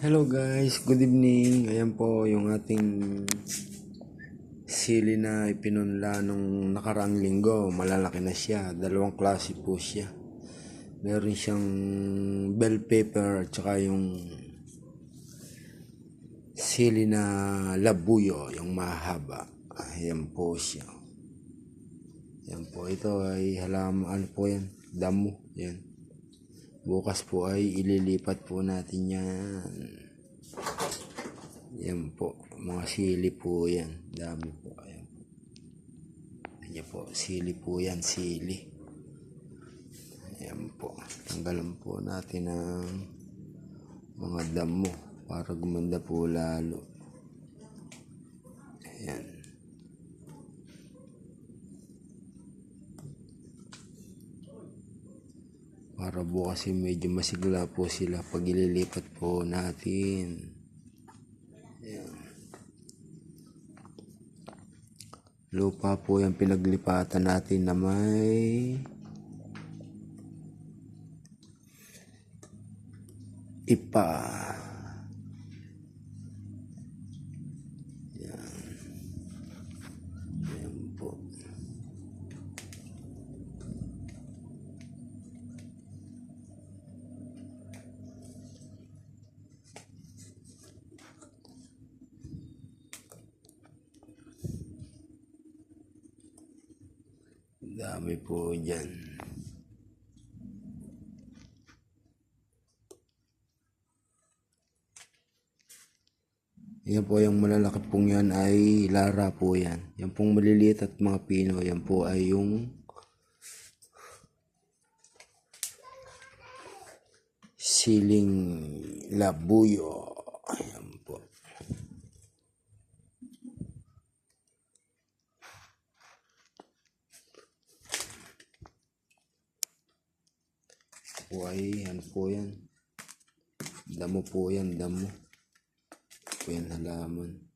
Hello guys, good evening. Ayan po yung ating sili na ipinunla nung nakaraang linggo. Malalaki na siya. Dalawang klase po siya. Meron siyang bell pepper at saka yung sili na labuyo, yung mahaba. Ayan po siya. Ayan po. Ito ay halaman, ano po yan? Damo. Yan. Bukas po ay ililipat po natin yan. Yan po. Mga sili po yan. Dami po. Ayan po. Ayan po. Sili po yan. Sili. Ayan po. Tanggalan po natin ang mga damo para gumanda po lalo. Para bukas ay medyo masigla po sila pag ililipat po natin. Ayan. Lupa po yung pinaglipatan natin na may ipa. Dami po dyan. Yan po yung malalaki pong yan ay Lara po yan. Yan pong maliliit at mga pino, yan po ay yung siling labuyo. Ayan po. Po ay ano po yan. Damo po yan, damo. Po yan halaman.